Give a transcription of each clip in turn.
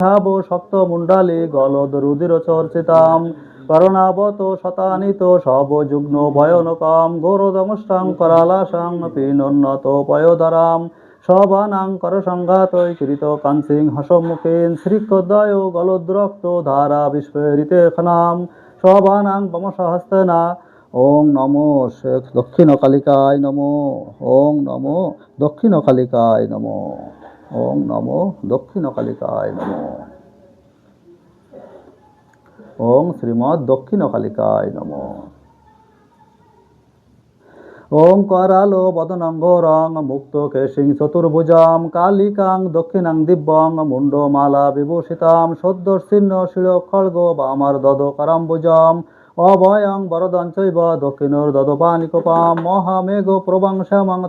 ভাব সপ্ত মুন্ডালি গলদ রুদির চর্চিতাম। করণাবত শতানিত সব যুগ্ন ভয়নকম। গৌরদমষ্টাং করালাসাং পিনোন্নত পয়োধরাম। সবানাং কর সংঘাত কৃত কাঞ্চিং হসমুখীন শ্রীকদয় গলদ্রক্ত ধারা বিস্ফোরিতে খনাম। সবানাং বমসহস্তেনা। ওং নমো দক্ষিণ কালিকায় নমো। ওং নমো দক্ষিণ কালিকায় নমো। ওং নমো দক্ষিণ কালিকায় নমো। ওং শ্রীমৎ দক্ষিণ কালিকায় নমো। ওং করালো বদনঙ্গ রং মুক্ত কেশিং চতুর্ভুজাম কালিকাং দক্ষিণাং দিব্যং মুন্ডমালা বিভূষিতাম সদ্যর্শিন্ন শিল খড়গ বামার দদ করাম্বুজাম অভয়ং বরদং চৈব দক্ষিণর দদপানিকপাম মহামেঘ প্রবাং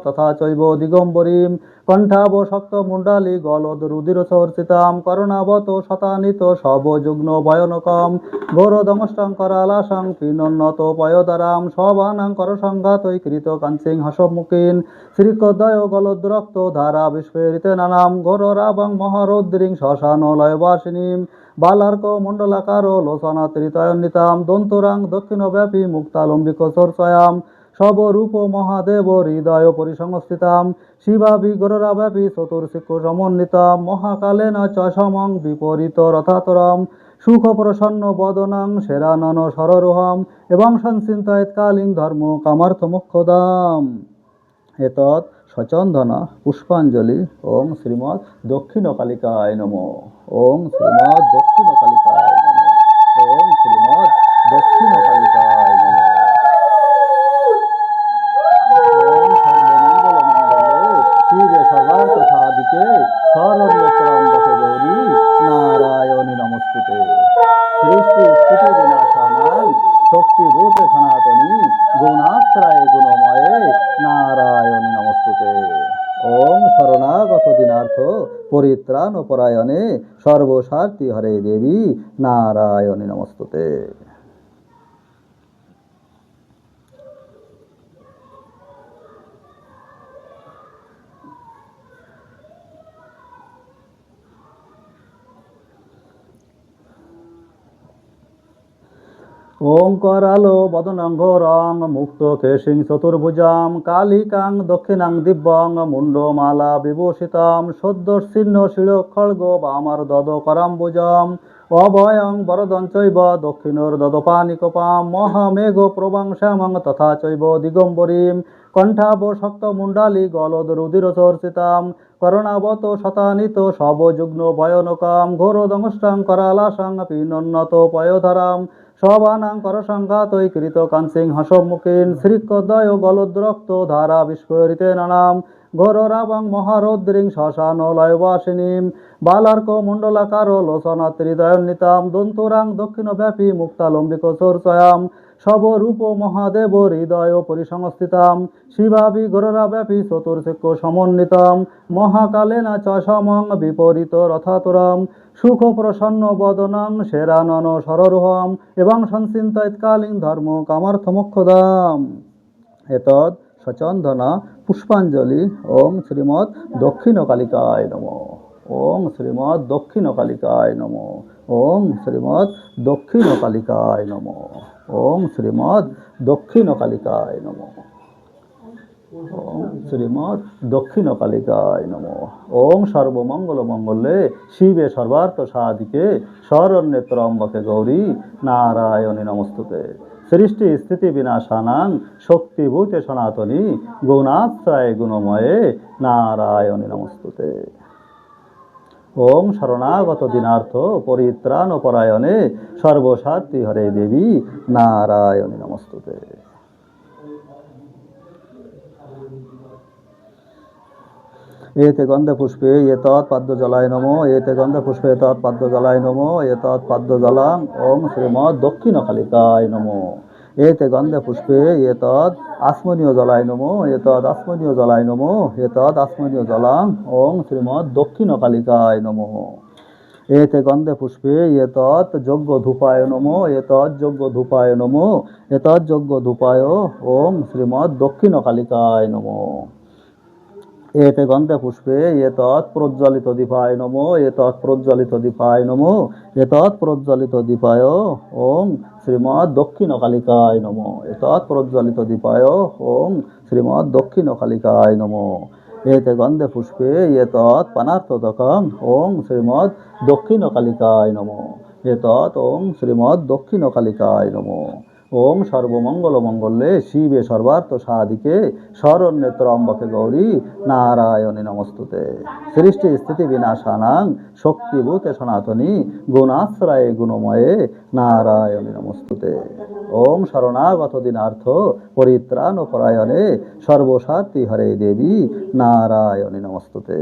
তথা চৈব দিগম্বরীম কণ্ঠাব শক্ত মুন্ডালি গলদ রুদির চর্চিতাম করণাবত শতানিত সব যুগ্ন ভয়নকম। ঘোরদমষ্টং করালাসং পিনন্নত পয়দারাম, সবানাং কর সংঘাত কৃত কাঞ্চিং হসমুখীন। শ্রীকদয় গলদ্রক্ত ধারা বিস্ফোরিতে নানাম, ঘোর রাবং মহারৌদ্রিং শ্মশান লয়বাসিনীম। বালার্ক মণ্ডলাকার লোচনা ত্রিতয়ন্বিতাম দন্তরাং দক্ষিণব্যাপী মুক্তালম্বিক চর্চয়াম সবরূপ মহাদেব হৃদয় পরিসংস্থিতাম শিবা বিগ্ররাব্যাপী চতুর্শিক্ষ সমন্বিতাম মহাকালেন চ সমং বিপরীত রথাতরম সুখ প্রসন্ন বদনাং সেরানন সররোহম, এবং সংচিন্তয়ৎকালীন ধর্ম কামার্থ মুখ্যদাম এতৎ সচন্দনা পুষ্পাঞ্জলি। ওং শ্রীমৎ দক্ষিণ কালিকায় নম। ওং শ্রীমৎ দক্ষিণ নারায়ণী নমস্তুতে শক্তিভূতে সনাতনী গুণাশ্রয় গুণময়ে নারায়ণী নমস্তুতে ওম শরণাগত দিনার্থ পরিত্রাণ পরায়ণে সর্বস্বার্থী হরে দেবী নারায়ণী নমস্তুতে ওঙ্করালো বদনঙ্গ রং, মুক্ত কেশিং চতুর্ভুজাম, কালিকাং, দক্ষিণাং দিব্যং, মুন্ডমালা বিভূষিতাম শিল খড়গ বামার দদ করাম্বুজাম অভয়ং বরদং চৈব, দক্ষিণর দদপানিকপাম মহামেঘ প্রবাং শ্যামং তথা চৈব দিগম্বরীম, কণ্ঠাব শক্ত মুন্ডালি গলদ রুদির চর্চিতাম, করণাবত শতানিত সবযুগ্ন ভয়নকাম ঘোরদংষ্টাং করালাসাং পিনন্নত পয়োধরাম সবানাং করসংঘাতৈ কৃত কাঞ্চিং হসমুখীন শ্রীকদয় গলদ্রক্ত ধারা বিস্ফোরিতে নানাম ঘোর রাবং মহারৌদ্রিং শ্মশান লয়বাসিনীম বালার্ক মণ্ডলাকার লোচনা ত্রিদয়ন্বিতাম দন্তরাং দক্ষিণব্যাপী মুক্তালম্বিক চর্চয়াম সবরূপ মহাদেব হৃদয় পরিসংস্থিতাম। শিবাবি ব্যাপী চতুর্শিক্ষ সমন্বিতাম। মহাকালেন চ সমং বিপরীত রথাতুরম। সুখ প্রসন্ন বদনাং সেরানন সররোহম। এবং সংচিন্তৎকালীন ধর্ম কামার্থ মোক্ষদাম এতৎ সচন্দন, পুষ্পাঞ্জলি। ওং শ্রীমৎ দক্ষিণ কালিকায় নম। ওং শ্রীমৎ দক্ষিণ কালিকায় নম। ওং শ্রীমৎ দক্ষিণ কালিকায় নম। ওং শ্রীমৎ দক্ষিণ কালিকায় নম। ওং শ্রীমৎ দক্ষিণ কালিকায় নম। ওং সর্বমঙ্গল মঙ্গলে শিবে সর্বার্থ সাধিকে শরণ্যেত্রম্বকে গৌরী, নারায়ণী নমস্তুতে। সৃষ্টি স্থিতি বিনাশানাং শক্তিভূতে সনাতনী, গুণাশ্রয় গুণময়ে নারায়ণী নমস্তুতে। ওং শরণাগত দিনার্থ পরিত্রাণ পরায়ণে সর্বসার্থী হরে দেবী নারায়ণী নমস্তুতে। এতে গন্ধে পুষ্পে এতৎ পাদ্য জলায় নম, এতে গন্ধে পুষ্পে এতৎ পাদ্য জলায় নম এতৎ পাদ্য জলাং ওং শ্রীমৎ দক্ষিণ কালিকায় নম। এতে গন্ধে পুষ্পে এতৎ আসমনীয় জলায় নম এতৎ আসমনীয় জলায় নম এতৎ আসমনীয় জলাং ওং শ্রীমৎ দক্ষিণ কালিকায় নম। এতে গন্ধে পুষ্পে এতৎ যজ্ঞ ধূপায় নম এতৎ যজ্ঞ ধূপায় নম এতৎ যজ্ঞ ধূপায় ওং শ্রীমৎ দক্ষিণ কালিকায় নম। এতে গন্ধে পুষ্পে এতৎ প্রজ্বলিত দীপায় নম এতৎ প্রজ্বলিত দীপায় নম এতৎ প্রজ্বলিত দীপায় ওম শ্রীমৎ দক্ষিণ কালিকায় নম এতৎ প্রজ্বলিত দীপায় ওম শ্রীমৎ দক্ষিণ কালিকায় নম এতে গন্ধে পুষ্পে এতৎ পানার্থদকম ওম শ্রীমৎ দক্ষিণ কালিকায় নম এতৎ ওম শ্রীমৎ দক্ষিণ কালিকায় নম। ওম সর্বমঙ্গল মঙ্গলে, শিবে সর্বার্থ সাধিকে, শরণ্যেত্র অম্বকে গৌরী, নারায়ণী নমস্তুতে। সৃষ্টি স্থিতি বিনাশানাং, শক্তিভূতে সনাতনী, গুণাশ্রয়ে গুণময়ে, নারায়ণী নমস্তুতে। ওম শরণাগত দিনার্থ, পরিত্রাণ পরায়ণে সর্বসাত্রী হরে দেবী, নারায়ণী নমস্তুতে।